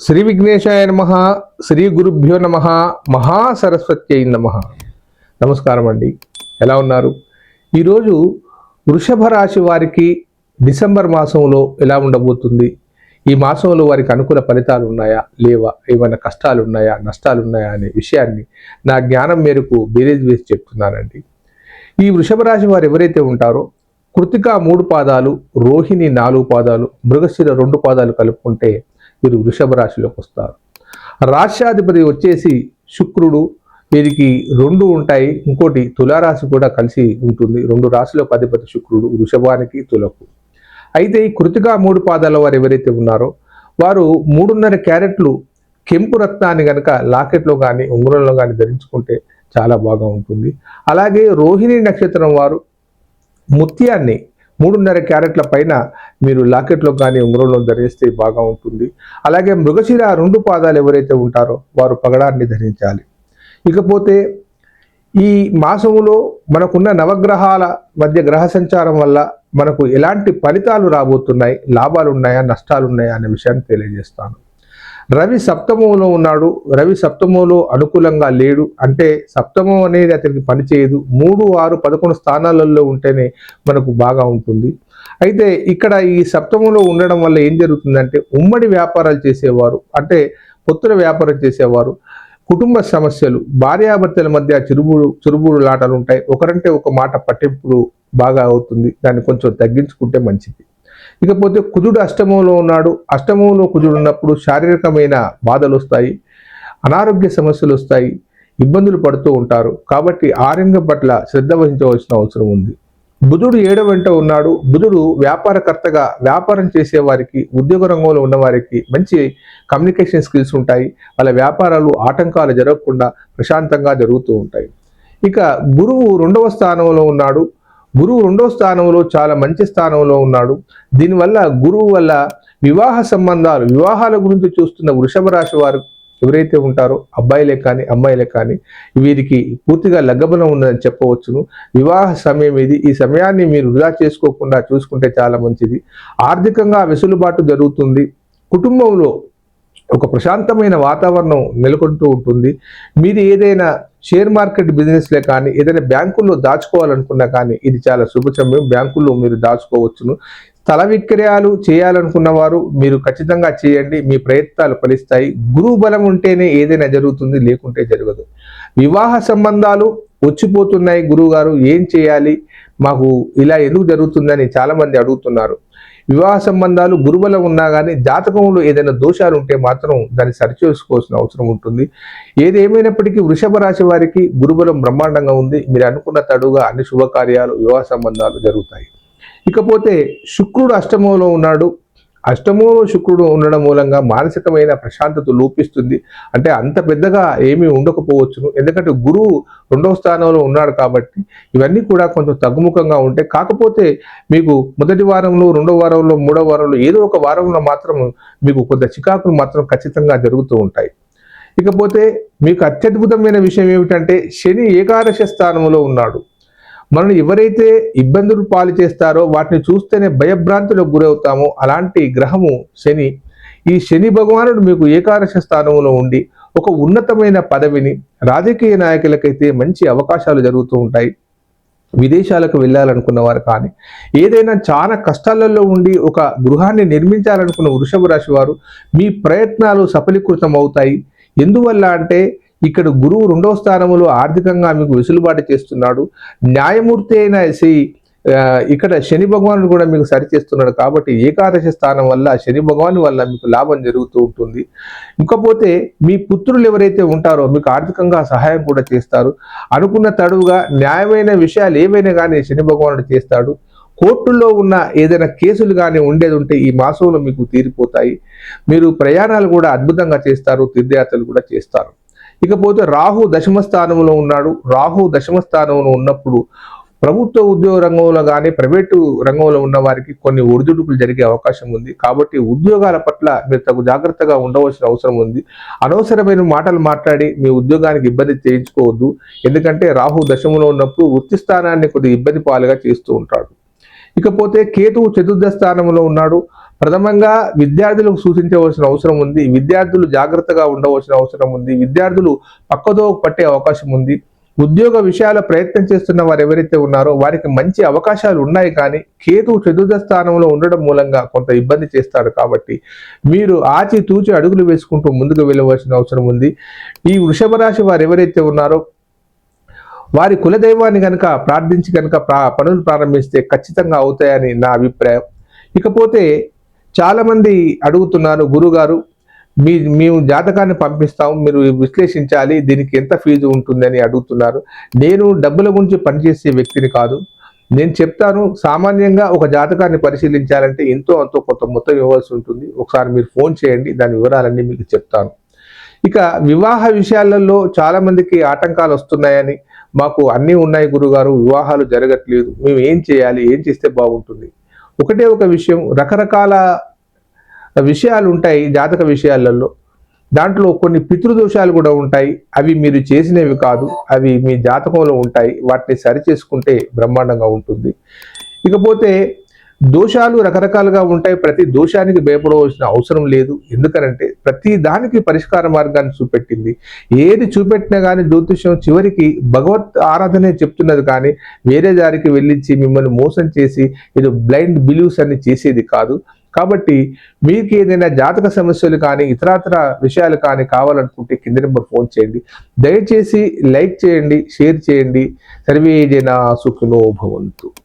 శ్రీ విఘ్నేశాయ నమ శ్రీ గురుభ్యో నమ మహాసరస్వత్యై నమ. నమస్కారం అండి. ఎలా ఉన్నారు? ఈరోజు వృషభ రాశి వారికి డిసెంబర్ మాసంలో ఎలా ఉండబోతుంది? ఈ మాసంలో వారికి అనుకూల ఫలితాలు ఉన్నాయా? లేవా? ఏమైనా కష్టాలు ఉన్నాయా నష్టాలు ఉన్నాయా అనే విషయాన్ని నా జ్ఞానం మేరకు బేరేజ్ వేసి చెప్తున్నానండి. ఈ వృషభ రాశి వారు ఎవరైతే ఉంటారో కృతిక మూడు పాదాలు రోహిణి నాలుగు పాదాలు మృగశిర రెండు పాదాలు కలుపుకుంటే వీరు వృషభ రాశిలోకి వస్తారు. రాష్ట్రాధిపతి వచ్చేసి శుక్రుడు వీరికి రెండు ఉంటాయి. ఇంకోటి తులారాశి కూడా కలిసి ఉంటుంది. రెండు రాశిలోకి అధిపతి శుక్రుడు వృషభానికి తులకు. అయితే ఈ కృతిగా మూడు పాదాల వారు ఎవరైతే ఉన్నారో వారు మూడున్నర క్యారెట్లు కెంపు రత్నాన్ని కనుక లాకెట్లో కానీ ఉంగరంలో కానీ ధరించుకుంటే చాలా బాగా ఉంటుంది. అలాగే రోహిణి నక్షత్రం వారు ముత్యాన్ని మూడున్నర క్యారెట్ల పైన మీరు లాకెట్లో కానీ ఉంగరంలో ధరిస్తే బాగా ఉంటుంది అలాగే మృగశిర రెండు పాదాలు ఎవరైతే ఉంటారో వారు పగడాన్ని ధరించాలి. ఇకపోతే ఈ మాసములో మనకున్న నవగ్రహాల మధ్య గ్రహ సంచారం వల్ల మనకు ఎలాంటి ఫలితాలు రాబోతున్నాయి లాభాలు ఉన్నాయా నష్టాలు ఉన్నాయా అనే విషయాన్ని తెలియజేస్తాను. రవి సప్తమంలో ఉన్నాడు. రవి సప్తమంలో అనుకూలంగా లేడు. అంటే సప్తమం అనేది అతనికి పనిచేయదు. మూడు ఆరు పదకొండు స్థానాలలో ఉంటేనే మనకు బాగా ఉంటుంది. అయితే ఇక్కడ ఈ సప్తమంలో ఉండడం వల్ల ఏం జరుగుతుందంటే ఉమ్మడి వ్యాపారాలు చేసేవారు. అంటే పొత్తుల వ్యాపారం చేసేవారు. కుటుంబ సమస్యలు భార్యాభర్తల మధ్య చిరుబుడు చురుబుడు లాటలు ఉంటాయి. ఒకరంటే ఒక మాట పట్టింపుడు బాగా అవుతుంది. దాన్ని కొంచెం తగ్గించుకుంటే మంచిది. ఇకపోతే కుజుడు అష్టమంలో ఉన్నాడు. అష్టమంలో కుజుడు ఉన్నప్పుడు శారీరకమైన బాధలు వస్తాయి అనారోగ్య సమస్యలు వస్తాయి ఇబ్బందులు పడుతూ ఉంటారు. కాబట్టి ఆరోగ్యం పట్ల శ్రద్ధ వహించవలసిన అవసరం ఉంది. బుధుడు ఏడవ వెంట ఉన్నాడు. బుధుడు వ్యాపారకర్తగా వ్యాపారం చేసే వారికి ఉద్యోగ రంగంలో ఉన్నవారికి మంచి కమ్యూనికేషన్ స్కిల్స్ ఉంటాయి. వాళ్ళ వ్యాపారాలు ఆటంకాలు జరగకుండా ప్రశాంతంగా జరుగుతూ ఉంటాయి. ఇక గురువు రెండవ స్థానంలో ఉన్నాడు. గురువు రెండో స్థానంలో చాలా మంచి స్థానంలో ఉన్నాడు. దీనివల్ల గురువు వల్ల వివాహ సంబంధాలు వివాహాల గురించి చూస్తున్న వృషభ రాశి వారు ఎవరైతే ఉంటారో అబ్బాయిలే కానీ అమ్మాయిలే కానీ వీరికి పూర్తిగా లగ్గబలం ఉందని చెప్పవచ్చును. వివాహ సమయం ఇది. ఈ సమయాన్ని మీరు వృధా చేసుకోకుండా చూసుకుంటే చాలా మంచిది. ఆర్థికంగా వెసులుబాటు జరుగుతుంది. కుటుంబంలో ఒక ప్రశాంతమైన వాతావరణం నెలకొంటూ ఉంటుంది. మీరు ఏదైనా షేర్ మార్కెట్ బిజినెస్లే కానీ ఏదైనా బ్యాంకుల్లో దాచుకోవాలనుకున్నా కానీ ఇది చాలా శుభ సమయం బ్యాంకుల్లో మీరు దాచుకోవచ్చును. స్థల విక్రయాలు చేయాలనుకున్న వారు మీరు ఖచ్చితంగా చేయండి. మీ ప్రయత్నాలు ఫలిస్తాయి. గురువు బలం ఉంటేనే ఏదైనా జరుగుతుంది లేకుంటే జరగదు. వివాహ సంబంధాలు వచ్చిపోతున్నాయి గురువు గారు ఏం చేయాలి? మాకు ఇలా ఎందుకు జరుగుతుందని చాలామంది అడుగుతున్నారు. వివాహ సంబంధాలు గురుబలం ఉన్నా కానీ జాతకంలో ఏదైనా దోషాలు ఉంటే మాత్రం దాన్ని సరిచేసుకోవాల్సిన అవసరం ఉంటుంది. ఏది ఏమైనప్పటికీ వృషభ రాశి వారికి గురుబలం బ్రహ్మాండంగా ఉంది. మీరు అనుకున్న తడుగా అన్ని శుభకార్యాలు వివాహ సంబంధాలు జరుగుతాయి. ఇకపోతే శుక్రుడు అష్టమంలో ఉన్నాడు. అష్టమంలో శుక్రుడు ఉండడం మూలంగా మానసికమైన ప్రశాంతత లోపిస్తుంది. అంటే అంత పెద్దగా ఏమీ ఉండకపోవచ్చును. ఎందుకంటే గురువు రెండవ స్థానంలో ఉన్నాడు కాబట్టి ఇవన్నీ కూడా కొంచెం తగ్గుముఖంగా ఉంటాయి కాకపోతే మీకు మొదటి వారంలో రెండో వారంలో మూడో వారంలో ఏదో ఒక వారంలో మాత్రం మీకు కొంత చికాకులు మాత్రం ఖచ్చితంగా జరుగుతూ ఉంటాయి. ఇకపోతే మీకు అత్యద్భుతమైన విషయం ఏమిటంటే శని ఏకాదశ స్థానంలో ఉన్నాడు. మనల్ని ఎవరైతే ఇబ్బందులు పాలు చేస్తారో వాటిని చూస్తేనే భయభ్రాంతులకు గురవుతామో అలాంటి గ్రహము శని. ఈ శని భగవానుడు మీకు ఏకాదశ స్థానంలో ఉండి ఒక ఉన్నతమైన పదవిని రాజకీయ నాయకులకైతే మంచి అవకాశాలు జరుగుతూ ఉంటాయి. విదేశాలకు వెళ్ళాలనుకున్న వారు కానీ ఏదైనా చాలా కష్టాలలో ఉండి ఒక గృహాన్ని నిర్మించాలనుకున్న వృషభ రాశి వారు మీ ప్రయత్నాలు సఫలీకృతం అవుతాయి ఎందువల్ల అంటే ఇక్కడ గురువు రెండవ స్థానంలో ఆర్థికంగా మీకు వెసులుబాటు చేస్తున్నాడు. న్యాయమూర్తి అయిన శ్రీ ఇక్కడ శని భగవానుడు కూడా మీకు సరిచేస్తున్నాడు కాబట్టి ఏకాదశి స్థానం వల్ల శని భగవాను వల్ల మీకు లాభం జరుగుతూ ఉంటుంది. ఇంకపోతే మీ పుత్రులు ఎవరైతే ఉంటారో మీకు ఆర్థికంగా సహాయం కూడా చేస్తారు. అనుకున్న తడువుగా న్యాయమైన విషయాలు ఏవైనా కానీ శని భగవానుడు చేస్తాడు. కోర్టుల్లో ఉన్న ఏదైనా కేసులు కానీ ఉండేది ఉంటే ఈ మాసంలో మీకు తీరిపోతాయి. మీరు ప్రయాణాలు కూడా అద్భుతంగా చేస్తారు తీర్థయాత్రలు కూడా చేస్తారు. ఇకపోతే రాహు దశమ స్థానంలో ఉన్నాడు. రాహు దశమ స్థానంలో ఉన్నప్పుడు ప్రభుత్వ ఉద్యోగ రంగంలో కానీ ప్రైవేటు రంగంలో ఉన్న వారికి కొన్ని ఒడిదుడుకులు జరిగే అవకాశం ఉంది. కాబట్టి ఉద్యోగాల పట్ల మీరు తగు జాగ్రత్తగా ఉండవలసిన అవసరం ఉంది. అనవసరమైన మాటలు మాట్లాడి మీ ఉద్యోగానికి ఇబ్బంది చేయించుకోవద్దు. ఎందుకంటే రాహు దశములో ఉన్నప్పుడు వృత్తి స్థానాన్ని కొద్దిగా ఇబ్బంది పాలుగా చేస్తూ ఉంటాడు. ఇకపోతే కేతువు చతుర్థ స్థానంలో ఉన్నాడు. ప్రథమంగా విద్యార్థులకు సూచించవలసిన అవసరం ఉంది. విద్యార్థులు జాగ్రత్తగా ఉండవలసిన అవసరం ఉంది. విద్యార్థులు పక్కదో పట్టే అవకాశం ఉంది. ఉద్యోగ విషయాల ప్రయత్నం చేస్తున్న వారు ఎవరైతే ఉన్నారో వారికి మంచి అవకాశాలు ఉన్నాయి కానీ కేతు చతుర్థ స్థానంలో ఉండడం మూలంగా కొంత ఇబ్బంది చేస్తాడు కాబట్టి మీరు ఆచి తూచి అడుగులు వేసుకుంటూ ముందుకు వెళ్ళవలసిన అవసరం ఉంది. ఈ వృషభ రాశి వారు ఎవరైతే ఉన్నారో వారి కులదైవాన్ని కనుక ప్రార్థించి కనుక ప్రా పనులు ప్రారంభిస్తే ఖచ్చితంగా అవుతాయని నా అభిప్రాయం. ఇకపోతే చాలామంది అడుగుతున్నారు గురుగారు మీ మేము జాతకాన్ని పంపిస్తాం మీరు విశ్లేషించాలి దీనికి ఎంత ఫీజు ఉంటుందని అడుగుతున్నారు. నేను డబ్బుల గురించి పనిచేసే వ్యక్తిని కాదు. నేను చెప్తాను సామాన్యంగా ఒక జాతకాన్ని పరిశీలించాలంటే ఎంతో అంతో కొంత మొత్తం ఇవ్వాల్సి ఉంటుంది. ఒకసారి మీరు ఫోన్ చేయండి దాని వివరాలన్నీ మీకు చెప్తాను. ఇక వివాహ విషయాలలో చాలామందికి ఆటంకాలు వస్తున్నాయని మాకు అన్నీ ఉన్నాయి గురుగారు వివాహాలు జరగట్లేదు. మేము ఏం చేయాలి? ఏం చేస్తే బాగుంటుంది? ఒకటే ఒక విషయం రకరకాల విషయాలు ఉంటాయి జాతక విషయాలలో. దాంట్లో కొన్ని పితృదోషాలు కూడా ఉంటాయి. అవి మీరు చేసినవి కాదు. అవి మీ జాతకంలో ఉంటాయి. వాటిని సరి చేసుకుంటే బ్రహ్మాండంగా ఉంటుంది. ఇకపోతే దోషాలు రకరకాలుగా ఉంటాయి. ప్రతి దోషానికి భయపడవలసిన అవసరం లేదు. ఎందుకనంటే ప్రతి దానికి పరిష్కార మార్గాన్ని చూపెట్టింది. ఏది చూపెట్టినా కానీ జ్యోతిష్యం చివరికి భగవత్ ఆరాధనే చెప్తున్నది కానీ వేరే దారికి వెళ్ళించి మిమ్మల్ని మోసం చేసి ఏదో బ్లైండ్ బిలీవ్స్ అని చేసేది కాదు. కాబట్టి మీకు ఏదైనా జాతక సమస్యలు కానీ ఇతరాతర విషయాలు కానీ కావాలనుకుంటే కింద నెంబర్ ఫోన్ చేయండి. దయచేసి లైక్ చేయండి షేర్ చేయండి. సర్వే జన సుఖినో భవంతు.